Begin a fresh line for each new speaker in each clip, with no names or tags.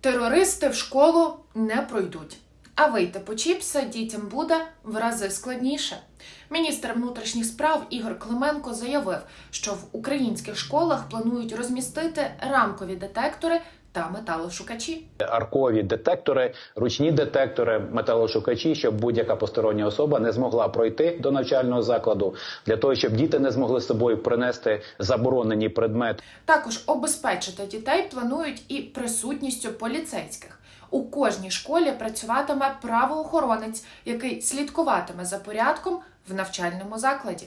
Терористи в школу не пройдуть. А вийти по чіпса дітям буде в рази складніше. Міністр внутрішніх справ Ігор Клименко заявив, що в українських школах планують розмістити рамкові детектори та металошукачі.
аркові детектори, ручні детектори, металошукачі, щоб будь-яка постороння особа не змогла пройти до навчального закладу для того, щоб діти не змогли з собою принести заборонені предмети.
Також обезпечити дітей планують і присутністю поліцейських. У кожній школі працюватиме правоохоронець, який слідкуватиме за порядком в навчальному закладі.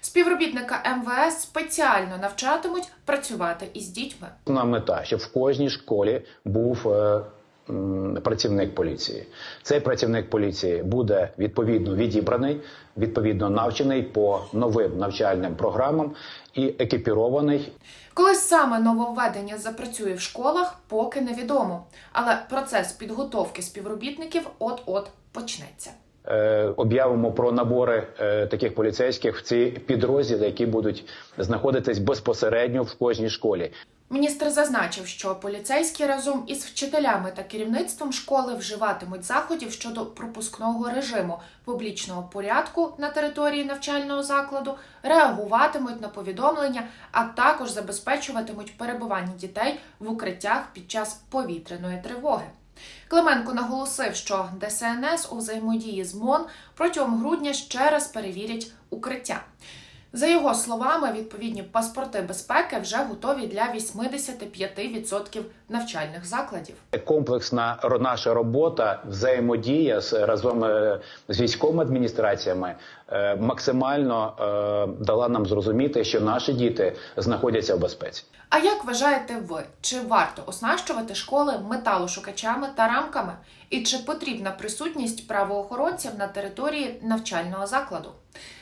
Співробітника МВС спеціально навчатимуть працювати із дітьми.
Основна мета, щоб в кожній школі був е, м, працівник поліції. Цей працівник поліції буде відповідно відібраний, відповідно навчений по новим навчальним програмам і екіпірований
Коли саме нововведення запрацює в школах, поки невідомо. Але процес підготовки співробітників от-от почнеться.
Е, об'явимо про набори е, таких поліцейських в ці підрозділи, які будуть знаходитись безпосередньо в кожній школі.
Міністр зазначив, що поліцейські разом із вчителями та керівництвом школи вживатимуть заходів щодо пропускного режиму публічного порядку на території навчального закладу, реагуватимуть на повідомлення, а також забезпечуватимуть перебування дітей в укриттях під час повітряної тривоги. Клименко наголосив, що ДСНС у взаємодії з МОН протягом грудня ще раз перевірять укриття. За його словами, відповідні паспорти безпеки вже готові для 85% навчальних закладів.
Комплексна наша робота, взаємодія з разом е, з військовими адміністраціями е, максимально е, дала нам зрозуміти, що наші діти знаходяться в безпеці.
А як вважаєте ви, чи варто оснащувати школи металошукачами та рамками? І чи потрібна присутність правоохоронців на території навчального закладу?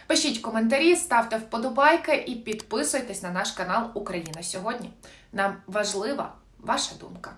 Пишіть коментарі, ставте вподобайки і підписуйтесь на наш канал Україна сьогодні. Нам важлива ваша думка.